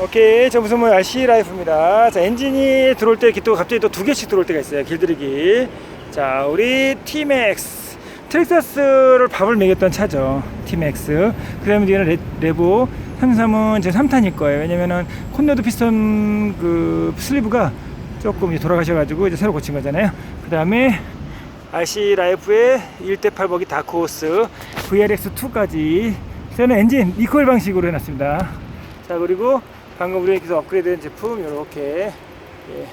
오케이 점수는 RC 라이프입니다. 자 엔진이 들어올 때 또 갑자기 또 두 개씩 들어올 때가 있어요 길들이기. 자 우리 Tmax. 트렉사스를 밥을 먹였던 차죠 Tmax. 그다음에 뒤에는 레, 레보 33은 제 3탄일 거예요. 왜냐면은 콘노드 피스톤 그 슬리브가 조금 이제 돌아가셔가지고 이제 새로 고친 거잖아요. 그 다음에 RC 라이프의 1대8 버기 다크호스 VRX2까지. 저는 엔진 리콜 방식으로 해놨습니다. 자 그리고 방금 우리께서 업그레이드된 제품 이렇게 예.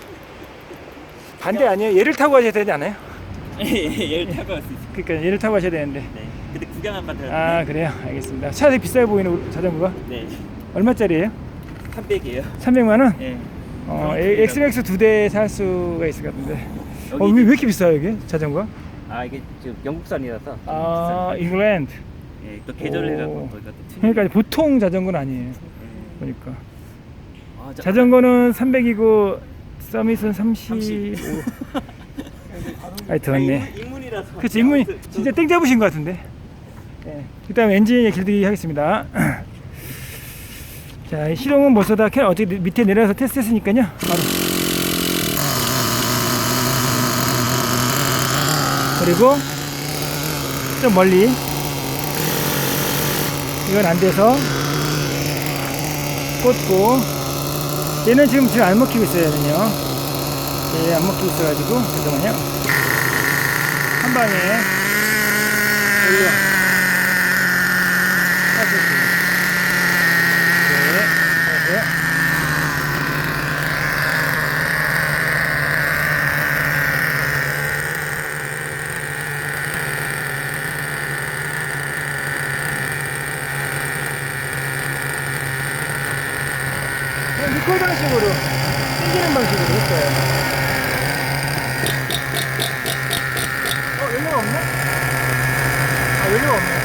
반대 아니에요? 얘를 타고 가셔야 되지 않아요? 얘를 타고 갈 수 있어. 그러니까 얘를 타고 가셔야 되는데 네. 근데 구경 한번 더. 아 그래요? 알겠습니다 차 되게 비싸게 보이는 자전거가 네. 얼마짜리예요? 300이에요. 300만 원? 네. 어, 어, 엑스맥스 두대 살 수가 있을 것 같은데 어, 왜, 왜 이렇게 비싸요 이게 자전거? 아 이게 지금 영국산이라서. 좀아 잉글랜드. 예, 또 계절을 오. 해갖고 거기가 또 튀는. 그러니까 보통 자전거는 아니에요 네. 보니까 아, 저- 자전거는 300이고 서밋은 35 30. 아이 더웠네. 인문- 인문이라서. 그치 인문이 진짜 땡 잡으신 것 같은데. 네. 그 다음에 엔진 길들이기 하겠습니다. 자이 시동은 못 써다 그냥 어떻게 밑에 내려서 테스트 했으니까요. 바로. 그리고 좀 멀리. 이건 안 돼서. 꽂고 얘는 지금 지금 안 먹히고 있어요 얘는요. 얘안 먹히고 있어가지고 잠깐만요. 한 방에. 올려 하겠습니다. 네, 하고요. 리콜 방식으로 당기는 방식으로 했어요. 어, 연료가 없네? 아, 연료가 없네.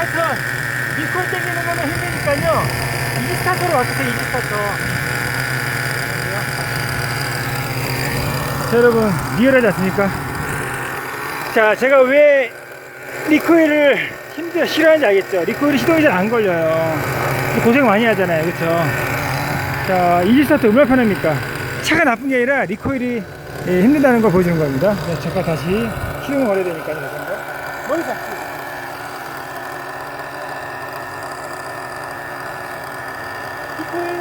하여튼 리콜 땡기는 거는 힘드니까요. 이지 스타터로 와주세요 이지 스타터 자 여러분 리얼하지 않습니까? 자 제가 왜 리코일을 힘들어 싫어하는지 알겠죠? 리코일이 시동이 잘 안 걸려요. 고생 많이 하잖아요. 그쵸? 자 이지 스타터 얼마나 편합니까? 차가 나쁜 게 아니라 리코일이 예, 힘들다는 걸 보여주는 겁니다. 자, 잠깐 다시 시동을 걸어야 되니까요. 머리 잡고 리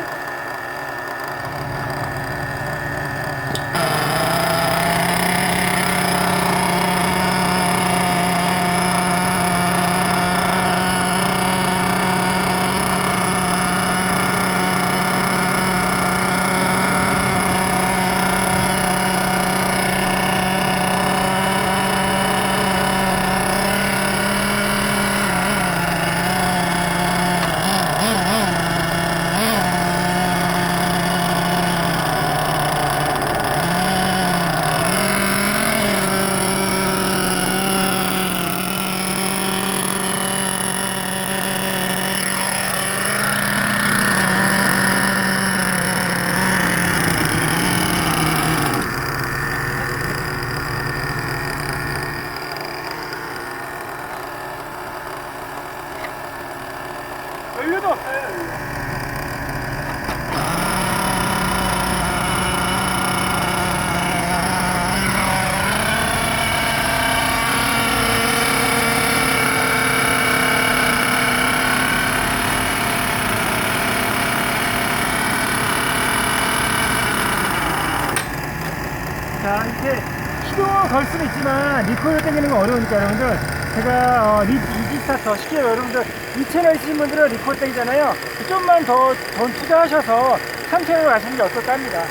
자 이렇게 시동을 걸 수는 있지만 리콜을 당기는 건 어려우니까 여러분들 제가 어, 리, 이지 스타터 쉽게 여러분들 이 채널 있으신 분들은 리포땡이잖아요. 좀만 더 돈 투자하셔서 3채널로 가시는 게 어떨까 합니다.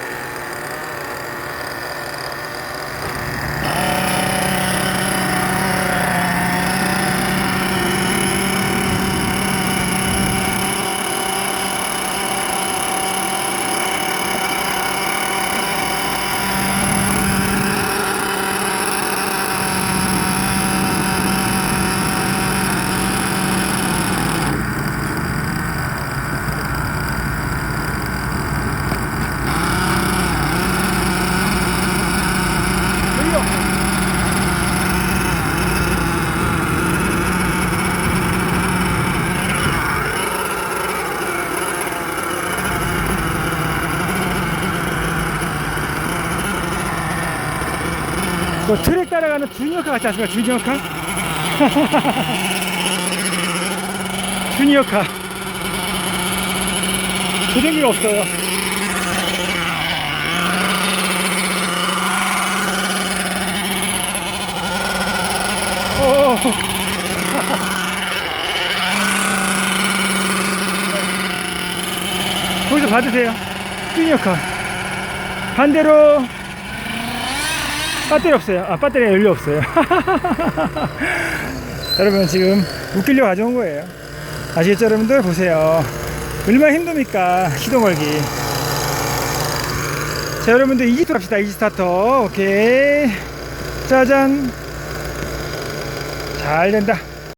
뭐 트랙 따라가는 주니어카 같지 않습니까? 주니어카? 주니어카. 조정기가 없어요. 오. 거기서 받으세요. 주니어카. 반대로 배터리 없어요. 아, 배터리가 연료 없어요. 여러분, 지금 웃기려고 가져온 거예요. 아시겠죠, 여러분들? 보세요. 얼마나 힘듭니까? 시동 걸기. 자, 여러분들, 이지스타터 갑시다. 이지스타터. 오케이. 짜잔. 잘 된다.